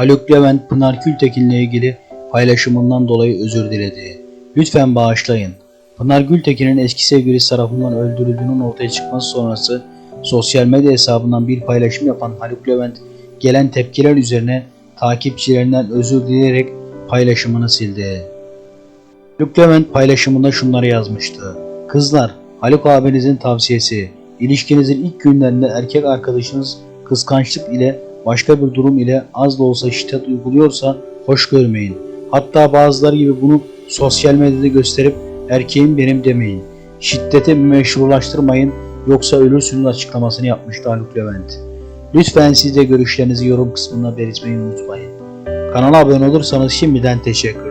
Haluk Levent Pınar Gültekin'le ilgili paylaşımından dolayı özür diledi. Lütfen bağışlayın. Pınar Gültekin'in eski sevgilisi tarafından öldürüldüğünün ortaya çıkması sonrası sosyal medya hesabından bir paylaşım yapan Haluk Levent gelen tepkiler üzerine takipçilerinden özür dileyerek paylaşımını sildi. Haluk Levent paylaşımında şunları yazmıştı. Kızlar, Haluk abinizin tavsiyesi. İlişkinizin ilk günlerinde erkek arkadaşınız kıskançlık ile başka bir durum ile az da olsa şiddet uyguluyorsa hoş görmeyin. Hatta bazıları gibi bunu sosyal medyada gösterip erkeğim benim demeyin. Şiddeti meşrulaştırmayın yoksa ölürsünüz açıklamasını yapmıştı Haluk Levent. Lütfen siz de görüşlerinizi yorum kısmına belirtmeyi unutmayın. Kanala abone olursanız şimdiden teşekkür